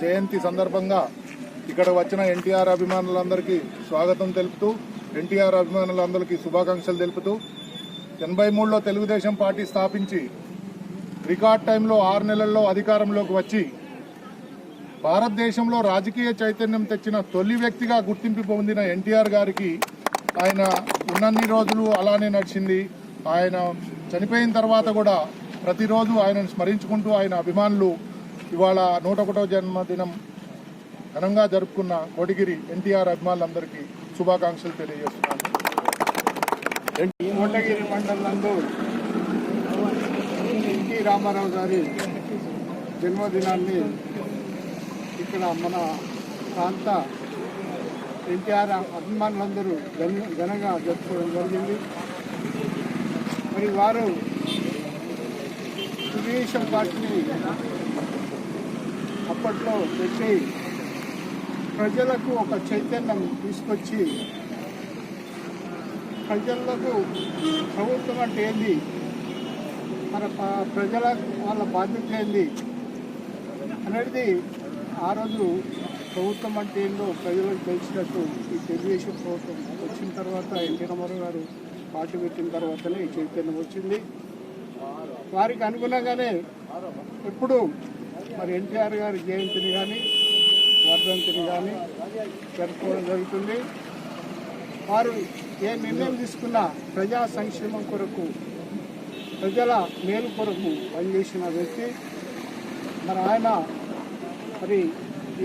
జయంతి సందర్భంగా ఇక్కడ వచ్చిన ఎన్టీఆర్ అభిమానులందరికీ స్వాగతం తెలుపుతూ ఎన్టీఆర్ అభిమానులందరికీ శుభాకాంక్షలు తెలుపుతూ ఎనభై మూడులో తెలుగుదేశం పార్టీ స్థాపించి రికార్డ్ టైంలో ఆరు నెలల్లో అధికారంలోకి వచ్చి భారతదేశంలో రాజకీయ చైతన్యం తెచ్చిన తొలి వ్యక్తిగా గుర్తింపు పొందిన ఎన్టీఆర్ గారికి ఆయన ఉన్నన్ని రోజులు అలానే నడిచింది. ఆయన చనిపోయిన తర్వాత కూడా ప్రతిరోజు ఆయనను స్మరించుకుంటూ ఆయన అభిమానులు ఇవాళ నూట ఒకటో జన్మదినం ఘనంగా జరుపుకున్న కోటిగిరి ఎన్టీఆర్ అభిమానులందరికీ శుభాకాంక్షలు తెలియజేస్తున్నాను. కోటగిరి మండలంలో ఎన్టీ రామారావు గారి జన్మదినాన్ని ఇక్కడ మన ప్రాంత ఎన్టీఆర్ అభిమానులందరూ ఘనంగా జరుపుకోవడం జరిగింది. మరి వారు తెలుగుదేశం పార్టీని అప్పట్లో పెట్టి ప్రజలకు ఒక చైతన్యం తీసుకొచ్చి ప్రజలకు ప్రభుత్వం అంటే ఏంది? మన ప్రజలకు ప్రజల వాళ్ళ బాధ్యత ఏంది? అనేది ఆ రోజు ప్రభుత్వం అంటే ఏందో ప్రజలకు తెలిసినట్టు ఈ తెలుగుదేశం ప్రభుత్వం వచ్చిన తర్వాత ఎన్టీ రామారావు గారు పార్టీ పెట్టిన తర్వాతనే ఈ చైతన్యం వచ్చింది. వారికి అనుగుణంగానే ఎప్పుడు మరి ఎన్టీఆర్ గారి జయంతిని కానీ వర్ధంతిని కానీ జరుపుకోవడం జరుగుతుంది. వారు ఏ నిర్ణయం తీసుకున్నా ప్రజా సంక్షేమం కొరకు ప్రజల మేలు కొరకు పనిచేసిన వ్యక్తి. మరి ఆయన మరి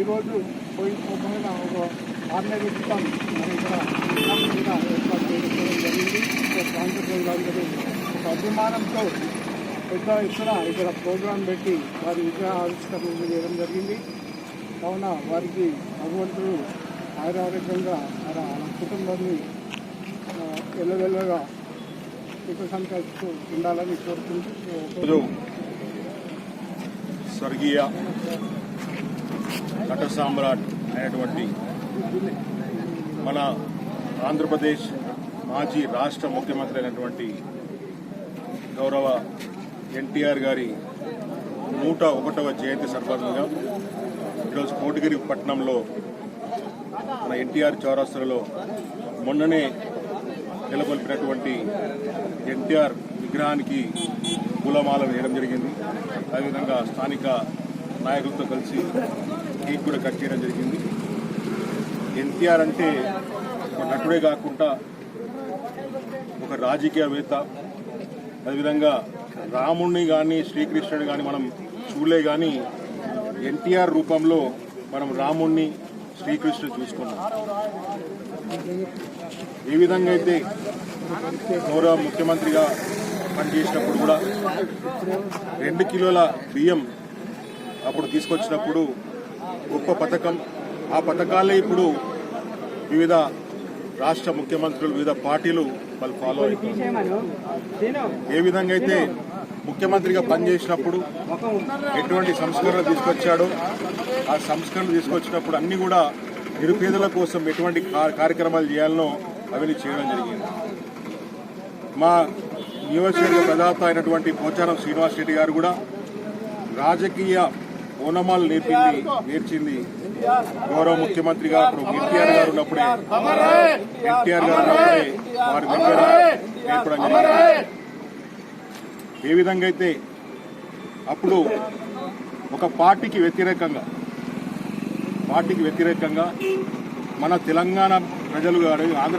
ఈరోజు పోయిపోయిన ఒక ఆరు క్రితం మరి ఇక్కడ ఏర్పాటు చేసుకోవడం జరిగింది. ఆంధ్రప్రదేశ్ ఒక అభిమానంతో పెద్ద ఎత్తున ఇక్కడ ప్రోగ్రాం పెట్టి వారి విగ్రహ ఆవిష్కరణ చేయడం జరిగింది. కావున వారికి భగవంతుడు ఆరోగ్యంగా మన కుటుంబాన్ని ఎల్లవెల్లగా సుఖ సంతోషంతో ఉండాలని కోరుకుంటూ స్వర్గీయ నట సామ్రాట్ అయినటువంటి మన ఆంధ్రప్రదేశ్ మాజీ రాష్ట్ర ముఖ్యమంత్రి అయినటువంటి గౌరవ ఎన్టీఆర్ గారి నూట ఒకటవ జయంతి సందర్భంగా ఈరోజు కోటగిరి పట్టణంలో మన ఎన్టీఆర్ చౌరాస్తులలో మొన్ననే నెలకొల్పినటువంటి ఎన్టీఆర్ విగ్రహానికి పూలమాల వేయడం జరిగింది. అదేవిధంగా స్థానిక నాయకులతో కలిసి కేక్ కూడా కట్ చేయడం జరిగింది. ఎన్టీఆర్ అంటే ఒక నటుడే కాకుండా ఒక రాజకీయవేత్త అదేవిధంగా రాముణ్ణి కానీ శ్రీకృష్ణుని కానీ మనం చూడలే కానీ ఎన్టీఆర్ రూపంలో మనం రాముణ్ణి శ్రీకృష్ణుని చూసుకున్నాం. ఏ విధంగా అయితే గౌరవ ముఖ్యమంత్రిగా పనిచేసినప్పుడు కూడా రెండు కిలోల బియ్యం అప్పుడు తీసుకొచ్చినప్పుడు గొప్ప పథకం. ఆ పథకాలే ఇప్పుడు వివిధ రాష్ట్ర ముఖ్యమంత్రులు వివిధ పార్టీలు వాళ్ళు ఫాలో అవుతారు ఏ విధంగా అయితే ముఖ్యమంత్రిగా పనిచేసినప్పుడు ఎటువంటి సంస్కరణలు తీసుకొచ్చాడో ఆ సంస్కరణలు తీసుకొచ్చినప్పుడు అన్ని కూడా నిరుపేదల కోసం ఎటువంటి కార్యక్రమాలు చేయాలనో అవన్నీ చేయడం జరిగింది. మా నియోజకవర్గ ప్రదాత అయినటువంటి పోచారం శ్రీనివాస్ రెడ్డి గారు కూడా రాజకీయ ఓనమాలు నేర్పింది నేర్చింది. గౌరవ ముఖ్యమంత్రిగా అప్పుడు ఎన్టీఆర్ గారు ఉన్నప్పుడే ఎన్టీఆర్ గారు ఉన్నప్పుడే వారి దగ్గర నేర్పడం జరిగింది. ఏ విధంగా అయితే అప్పుడు ఒక పార్టీకి వ్యతిరేకంగా పార్టీకి వ్యతిరేకంగా మన తెలంగాణ ప్రజలు కానీ ఆంధ్ర